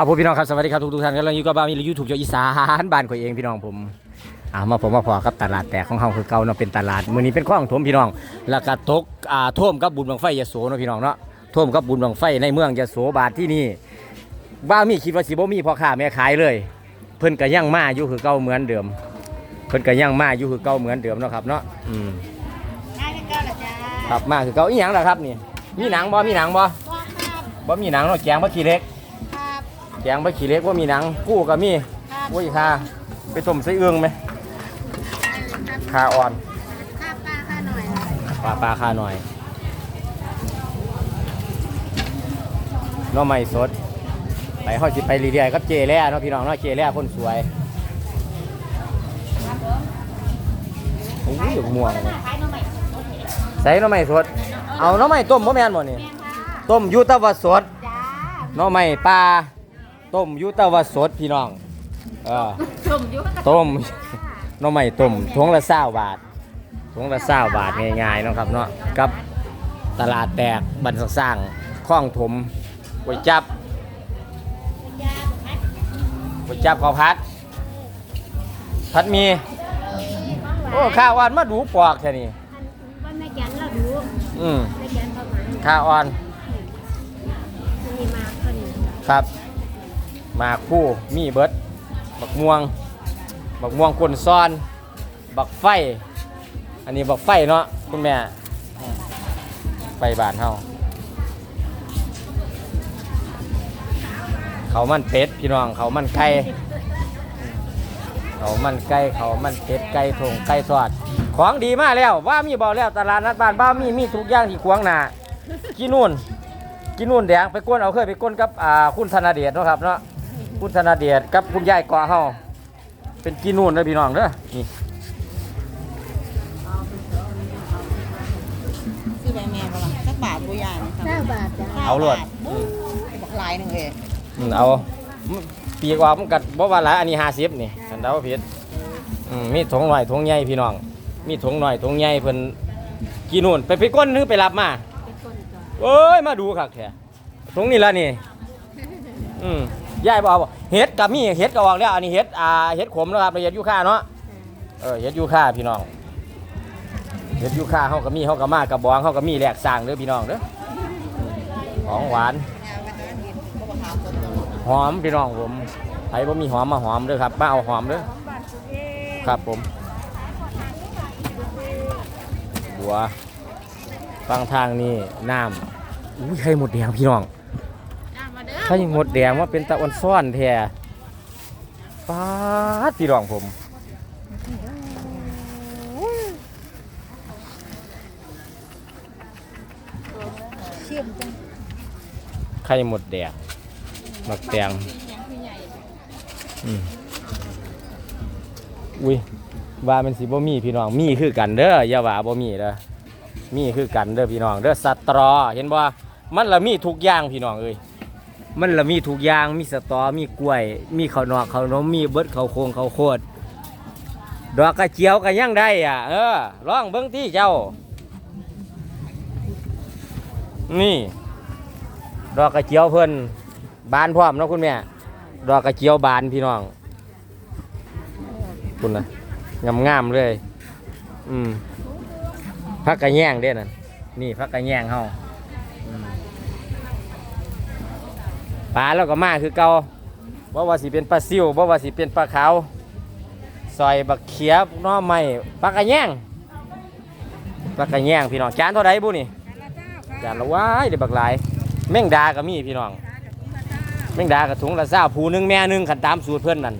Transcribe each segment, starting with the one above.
ครับผมพี่น้องครับสวัสดีครับทุกทุกท่านกำลังอยู่กับบ้านมียูทูบเจ้าอีสานบ้านข่อยเองพี่น้องผมอ่ามาผมมาพอกับตลาดแตกของเฮาคือเก่าเนาะเป็นตลาดมื้อนี้เป็นข้องถมพี่น้อง แล้วก็ตกอ่าท่วมกับบุญบังไฟยโสเนาะพี่น้องเนาะท่วมกับบุญบังไฟในเมืองยโสบาทที่นี่บ้ามีคิดว่าสิบ่มีพอค้าแม่ขายเลย เพิ่นก็ยังมาอยู่คือเก่าเหมือนเดิม เพิ่นก็ยังมาอยู่คือเก่าเหมือนเดิมเนาะครับเนาะอืมได้กันเก้าละจ้าครับมาคือเก่าอีหยังล่ะครับนี่มีหนังบ่มีหนังบ่พ่อครับบ่มีหนังเนาะแกงบ่ขี้เล็ก แกงบ่ขี้เหล็กบ่มีหนังกู้ก็มีครับโอ้ยค่ะไปต้มใส่เอื้องไหมครับคาอ่อนค่าป้าค่าหน่อยปลาปลาคาหน่อยหน้อใหม่สดไปห้อยสิไปเรื่อยๆครับเจแล่เนาะพี่น้องเนาะเจแล่คนสวยโอ้ยม่วงขายหน่อใหม่ใส่หน้อใหม่สด เอาหน้อใหม่ต้มบ่แม่นบ่นี่แม่ค่ะต้มอยูแตะวะสดจ้าหน้อใหม่ปลา ต้มอยูแตะวะสดพี่น้อง เออชมอยู่ต้ม หน้อใหม่ต้มถุงละเศร้าบาทถุงละเศร้าบาทง่ายๆเนาะครับเนาะกับตลาดแตกบันสร้างคล้องถมก๋วยจับก๋วยจับข้าวพัด พัดมี โอ้ข้าวอ่อนมาดูปอกแค่นี้ว่าแม่แกนเราดูอืมแม่แกนประมาณข้าวอ่อนมีมาคนนี้ครับ หมากคู่มีเบิดบักม่วง บักม่วงคนซ้อน บักไฟ อันนี้บักไฟเนาะคุณแม่ไฟบานเฮาเขามันเป็ดพี่น้องเขามันไก่เขามันไก่เขามันเป็ดไก่ทงไก่ทอด ของดีมากแล้วว่ามีบอกแล้วตลาดนัดบ้านบ้ามีมีทุกอย่างที่ขวางหนากี่นู่นกินนู่นแดงไปก้นเอาเคยไปก้นกับคุณธนาเดชเนาะครับเนาะ คุณธนาเดชกับคุณยายกอเฮาเป็นกินนู่นเด้อพี่น้องเด้อนี่ซื้อใบแม่บ่ล่ะสักบาทบ่ยานเก้าบาทจ้าเอารวดบักหลายหนึงเอ้อืมเอาปีกว่ามันกัดบ่ว่าหลายอันนี้50นี่อันเดาผิดอืมมีถุงหน่อยถุงใหญ่พี่น้อง มีถุงหน่อยถุงใหญ่เพิ่นกินนู่นไปไปก้นหรือไปรับมาเป็นคนก่อนเอ้ยมาดูคักแท้ถุงนี่ละนี่อืม ยายบอกว่าเห็ดกับมีเห็ดก็ออกแล้วอันนี้เห็ดอ่าเห็ดขมนะครับเห็ดยูคาเนาะเออเฮ็ดยูค่าพี่น้องเฮ็ดยูค่าเฮาก็มีเฮาก็มากระบองเฮาก็มีแหลกสร้างเด้อพี่น้องเด้อของหวานหอมพี่น้องผมใครบ่มีหอมมาหอมเด้อครับมาเอาหอมเด้อครับผมบัวฟังทางนี่น้ำอุ้ยไข่หมดแดงพี่น้อง จ้ามาเด้อไข่หมดแดงว่าเป็นตะออนซ่อนแท้ป๊าดพี่น้องผมเชื่อมจ้าไข่หมดแดงหมักแดงอืมอุ้ยว่ามันสิบ่มีพี่น้องมีคือกันเด้ออย่าว่าบ่มีเด้อมีคือกันเด้อพี่น้องเด้อสตรอเห็นบ่มันละมีทุกอย่างพี่น้องเอ้ย มันละมีทุกอย่างมีสตอมีกล้วย มีข้าวนอกข้าวนมมีเบิดข้าวโคงข้าวโคดดอกกระเจียวก็ยังได้อะ เออลองเบิ่งที่เจ้า นี่ ดอกกระเจียวเพิ่นบานพร้อมนะคุณแม่ดอกกระเจียวบานพี่น้องคุณนะงามๆเลย อืมพักกระแยงเด้นั่นนี่พักกระแยงเฮา ปลาแล้วก็มาคือเก่าบ่ว่าสิเป็นปลาซิวบ่ว่าสิเป็นปลาขาวซอยบักเขียบหน้อไม้ปลากระแยงปลากระแยงพี่น้องจานเท่าไดบุนี่จานละว้ายเดี๋ยวบักหลายแมงดาก็มีพี่น้องแมงดากับถุงละเศร้าผูหนึ่งแม่หนึ่งขันตามสูตรเพื่อนนั่น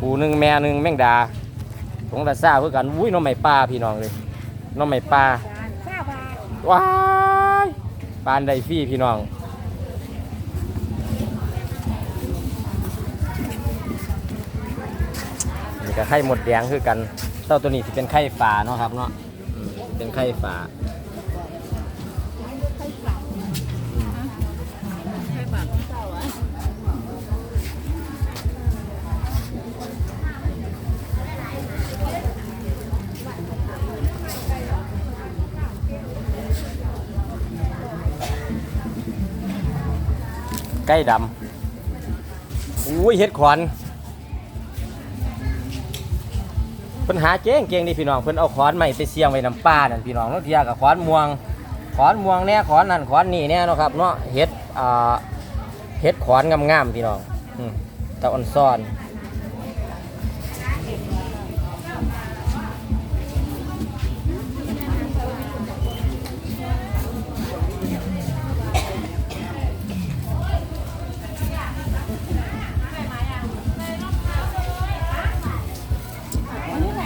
ผูหนึ่งแม่หนึ่งแมงดาถุงละเศร้าเพื่อกันอุ้ยหน้องใหม่ปลาพี่น้องเลยหน้องใหม่ปลาว้ายปลาอันไดฟี่พี่น้อง นี่ก็ไข่หมดแดงคือกันเต้าตัวนี้ที่เป็นไข่ฝาเนาะครับเนาะอืมเป็นไข่ฝาไก่ดำอุ้ยเฮ็ดขอน ปัญหาเก่งเก่งนี่พี่น้องเพิ่นเอาขอนใหม่ไปเสียงไว้น้ำปลานั่นพี่น้องเนาะเทียกับขอนม่วงขอนม่วงแน่ขอนนั่นขอนนี่แน่เนาะครับเนาะเฮ็ดอ่าเฮ็ดขอนงามๆพี่น้องอืมตะอ่อนซ่อน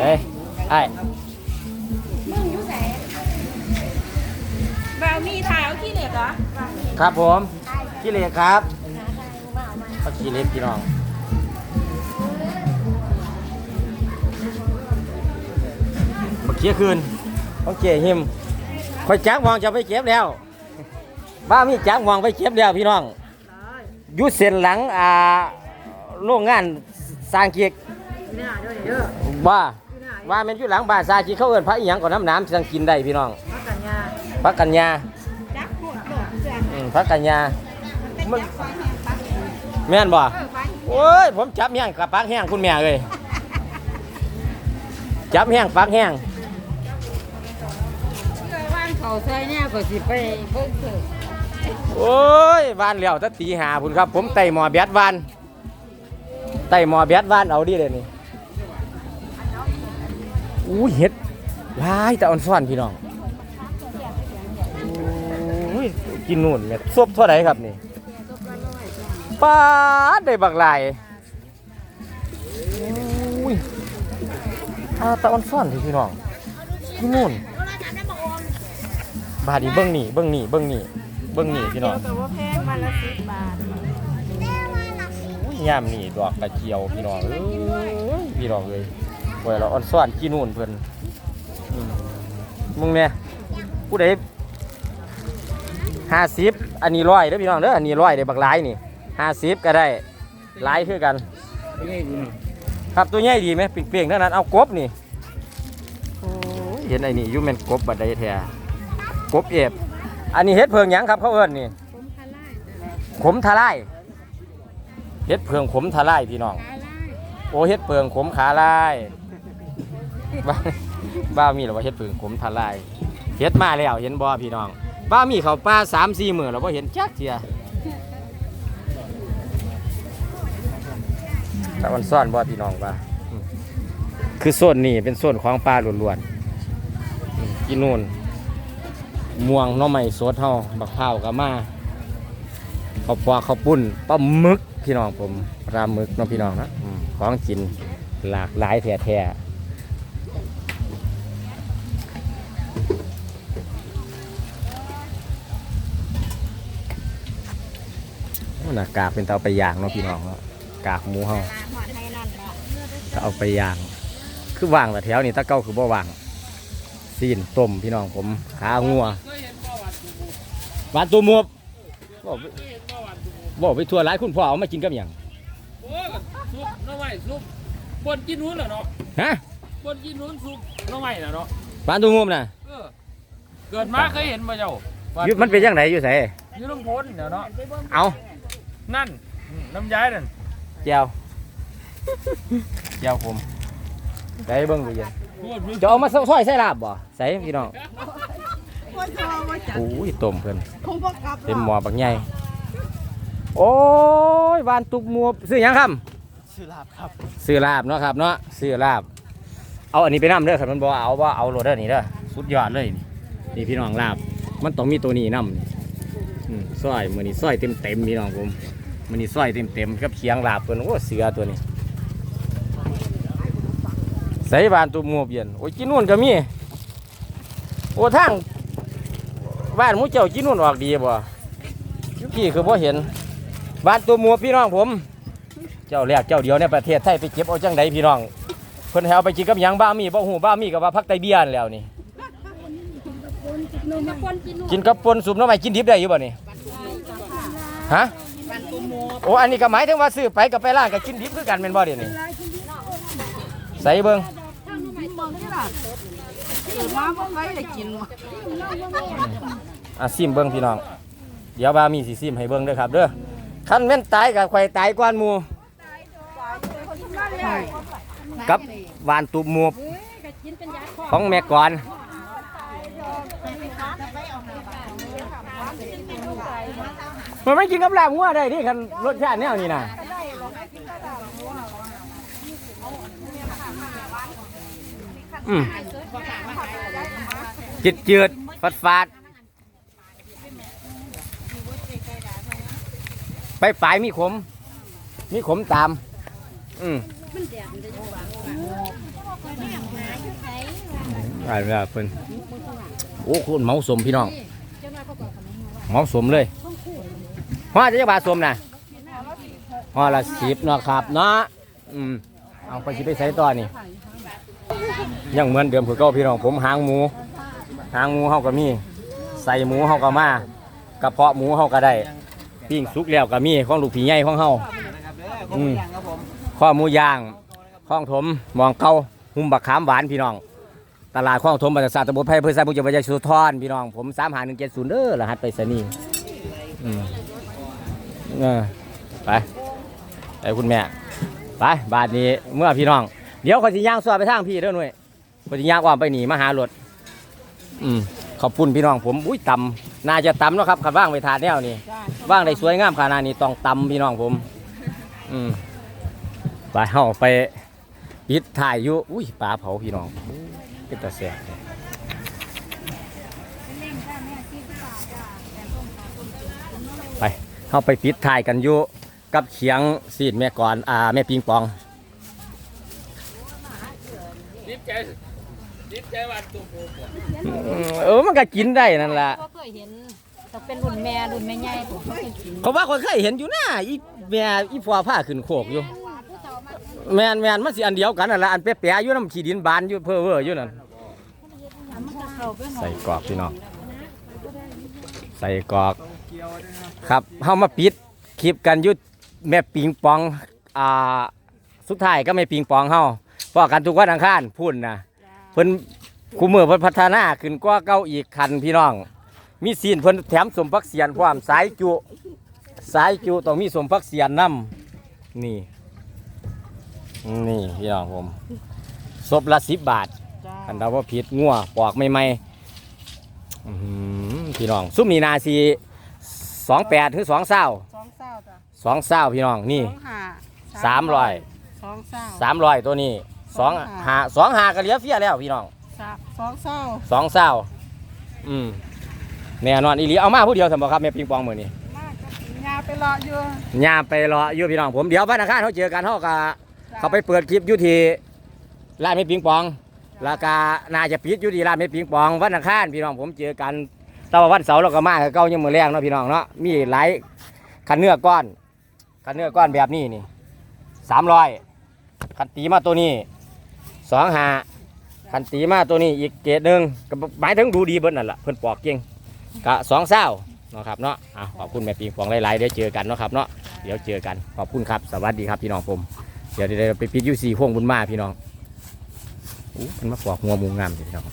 เฮ้ยไอ้แบบมีถ่ายเอาขี้เหล็กเหรอครับผมขี้เหล็กครับเขาขี้เหล็กพี่น้องมาเคลียร์คืนเขาเกี่ยหิมคอยจักมองจะไปเก็บแล้วบ้ามีจักมองไปเก็บแล้วพี่น้องอยุดเส้นหลังอ่าโรงงานสร้างเกียกว่า ว่าแมันอยู่หลังบ้านสร้างเกียกเขาเอิ้นพระอีหยังก่อนน้ำน้ำสังกินได้พี่น้องพักกันยาพระกัญญาจักโคตรโดดจ้ะอืมพระกัญญา มันจักไฟแห้งปักแม่นบ่เออไฟโอ้ยผมจับแห้งกับปักแห้งคุณแม่เลยจับแห้งปักแห้งเคยว่างเขาใส่เนี่ยก็สิไปเบิ่งเถอะโอ้ยบ้านแล้วถ้าตีหาพุ่นครับ ผมไต่หมอแบดวานไต่หมอแบดวานเอาดิเลยนี่ อู้ยเห็ดหลายแต่อ่อนซ่อนพี่น้องโอ้ยกินนู่นเนี่ยซบเท่าไหร่ครับนี่ปาดได้บักหลายโอ้ยอาตะอ่อนซ่อนที่พี่น้องกินนู่นบาดนีเบิ้งนี่เบิ้งนี่เบิ้งนี่เบิ้งนี่พี่น้องแต่ว่าแพงวันละสิบบาทย่ามนี่ดอกกระเจียวพี่น้องเอ้ยพี่น้องเลย ไว้เราอ่อนซ่อนกินนู่นเพิ่นอืมมึงเนี่ยผู้ใดห้าสิบอันนี้ร้อยเด้อพี่น้องเด้ออันนี้ร้อยเด้อบักหลายนี่ห้าสิบก็ได้หลายคือกัน ครับตัวใหญ่ดีไหมเปลี่ยงๆเท่านั้นเอากบนี่โอ้ยเห็นไอ้นี่อยูแมนกบบัดใดแท้กบเอฟอันนี้เฮ็ดเพิงหยังครับเขาเอิ้นนี่ผมคาไล่จ้ะขมทะลายเฮ็ดเพิงขมทะลายพี่น้องคาไล่โอ้เฮ็ดเพิงขมขาลาย บ้าบ้ามีหรอว่าเฮ็ดเพิงขมทลายเฮ็ดมาแล้วเห็นบ่พี่น้อง บ้ามีเขาป้าสามสี่หมื้อแล้วบ่เห็นจักเทียตะวันซ่อนบ่พี่น้องว่าคือโซนนี้เป็นโซนของปลาล้วนๆกินนู่นม่วงน้อไม้สดเฮาบักพร้าก็มาข้าวปลาข้าวปุ้นปลาหมึกพี่น้องผมปลาหมึกน้องพี่น้องนะของกินหลากหลายแท้ๆ นั่นน่ะกากเป็นเตาไปย่างเนาะพี่น้องเนาะกากหมูเฮาหอดไทยนั่นแหละถ้าเอาไปย่าง คือว่างแต่แถวนี้ตะเก้าคือบ่ว่างซีนต้มพี่น้องผมขางัวหวานตัวมวบบอกไปบอกไปทั่วร้ายคุณพ่อเอามากินกับหยังโอ้ยซุปหน้ำไม้ซุปบนกินนู้นเหรอเนาะฮะบนกินนู้นซุปหน้ำไม้เหรอเนาะหวานตัวมวบน่ะเออเกิดมาเคยเห็นมาเจ้าอยู่มันเป็นยังไงอยู่ไสอยู่ลำพ้นเดี๋ยวเนาะเอา นั่นอืมน้ำย้ายนั่นแจวแจวผมใส่เบิ่งดูเย็นพูดมึงจะเอามาซอยใส่ลาบบ่ใส่พี่น้องว่าทอว่าจัดโอ้ยต้มเพิ่นคงบ่กลับเต็มหม้อบักใหญ่โอ้ยหวานตุกมวบซื้อหยังครับชื่อลาบครับ ซื้อลาบเนาะครับเนาะซื้อลาบ เอาอันนี้ไปนํเด้อครับมันบ่เอาว่าเอาโรดเด้อนี่เด้อสุดยอดเลยนี่นี่พี่น้องลาบ มันต้องมีตัวนี้นํนี่อืมซอยมื้อนี้ซอยเต็มเต็มๆพี่น้องผม มื้อนี้ซอยเต็มเต็มๆกับเคียงลาบเพิ่นโอ้เสือตัวนี้ใส่บานตุ่มหมวบเย็นโอ้ยกินนู่นก็มีโอ้ทางบ้านมูเจ้ากินนู่นออกดีบ่ยุพี่คือบ่เห็นบ้านตุ่มหมวพี่น้องผม เจ้าแรกเจ้าเดียวในประเทศไทยไปเก็บเอาจังใดพี่น้องเพิ่นให้เอาไปกินกับหยังบ้ามีบ่ฮู้บ้ามีก็ว่าพักไตเบี้ยนแล้วนี่กินกับปนสุปน้ำใหม่กินดิบได้อยู่บ่นี่ฮะ โอ้อันนี้ก็หมายถึงว่าซื้อไปกับไปร้านก็กินดิบคือกันแม่นบ่เดี๋ยวนี้ใส่เบิ่งมองที่ล่ะเกิดมาบ่เคยได้กินว่ะอะซิมเบิ่งพี่น้อง เดี๋ยวบ้ามีสิซิมให้เบิ่งเด้อครับเด้อคันแม่นตายก็ข่อยตายก่อนหมู่กับหวานตุบหมูบของแม่ก่อน มันไม่กินกับลาบงัวได้ที่คันรสชาติแนวนี้นะอืมจืดจืดฟาดฟาดไปปลายมีขม มีขมตาม อืมอ่าเวลาเพิ่นโอ้คุณเมาสมพี่น้อง เมาสมเลย ห่อจะจะบาทสมนะห่อละสิบเนาะครับเนาะอืมเอาไปชิไปใส่ต่อนี่ยังเหมือนเดิมคือเก่าพี่น้องผมหางหมู หางหมูเฮาก็มี ใส่หมูเฮาก็มากระเพาะหมูเฮาก็ได้ปิ้งสุกแล้วก็มีของลูกผีใหญ่ของเฮาอืมข้อหมูย่างข้องถมหมองเก่าหุ่มบักขามหวานพี่น้อง ตลาดข้องถมบรรษัทตะบุไพเพื่อสร้างบุญจังหวัดยะโสุธรพี่น้องผมสามหาหนึ่งเจ็ดศูนย์เด้อรหัสไปรษณีย์ เออไปไปคุณแม่ไปบาทนี้เมื่อพี่น้อง เดี๋ยวขาสิย่างซอยไปทางพี่เด้อหน่วยขาสิย่างอ้อมไปหนีมาหารถอืมขอบคุณพี่น้องผมอุ้ยตำน่าจะตำเนาะครับขันว่างไปทานแนวนี่ว่างได้สวยงามขนาดนี้ต้องตำพี่น้องผม อืมไปเฮาไปปิดถ่ายอยู่อุ้ยปลาเผาพี่น้องเป็นตาแสบเลยไป เฮาไปปิดถ่ายกันอยู่กับเขียงสีดแม่ก่อนอ่าแม่ปิงปองดิบใจดิบใจหวานตุ่มผมบ่อืมเออมันก็กินได้นั่นล่ะก็เคยเห็นแต่เป็นรุ่นแม่รุ่นแม่ใหญ่ผมก็เคยกินเขาว่าคนเคยเห็นอยู่นะอีแม่อีพ่อผ้าขึ้นโคกอยู่ แม่นแม่นมันสิอันเดียวกันนั่นแหละอันเป๊ะๆอยู่น้ำขี้ดินบานอยู่เพ้อเว้ออยู่นั่นมันจะเข้าไปหอใส่กรอกพี่น้องใส่กรอก ครับเฮามาปิดคลิปกันอยุดแม่ปิงปองอ่าสุดท้ายก็แม่ปิงปองเฮาพอกันทุกวันอังคารพุ่นนะเพิ่นคูมือเพิ่นพัฒนาขึ้นกว่าเก่าอีกคันพี่น้อง มีซีนเพิ่นแถมสมพักเสียนพร้อมสายจุสายจุต้องมีสมพักเสียนนํนี่ นี่พี่น้องผมศพละสิบบาทคันดาว่าผิดงัวปอกไม่ไม่อื้อหือพี่น้องซุ้มนี่นาสี สองแปดถึงสองเศร้าสองเศร้าจ้ะสองเศร้าพี่น้องนี่สองห้าสามร้อยสองเศร้าสามร้อยตัวนี้สองหาสองหากระเหลียเฟียแล้วพี่น้องสามสองเศร้าสองเศร้าอืมแน่นอนอีหลีเอามาผู้เดียวสมบ่ครับแม่ปิงปองมือนี้มากจ้ะยาไปรออยู่ยามไปรออยู่พี่น้องผมเดี๋ยววันอังคารเขาเจอกันเขาก็เขาไปเปิดคลิปอยู่ที่ร้านแม่ปิงปองราคาน่าจะปิดอยู่ที่ร้านแม่ปิงปองวันอังคารพี่น้องผมเจอกัน แต่ว่าวันเสาร์เราก็มาคือเก้ายังมือแรงเนาะพี่น้องเนาะมีหลายคันเนื้อก้อนคันเนื้อก้อนแบบนี้นี่สามร้อยคันตีมาตัวนี้สองหาคันตีมาตัวนี้อีกเกตหนึ่งก็หมายถึงดูดีเบิ้นั่นแหละเพิ่นปอกเก่งกะสองเศร้าเนาะครับเนาะอะขอบคุณแม่ปิงปองหลายๆเดี๋ยวเจอกันเนาะครับเนาะเดี๋ยวเจอกันขอบคุณครับสวัสดีครับพี่น้องผมเดี๋ยวเดี๋ยวไปปิดอยูซีพวงบุญมาพี่น้องอู้มันมาปอกหัวมูงามพี่น้อง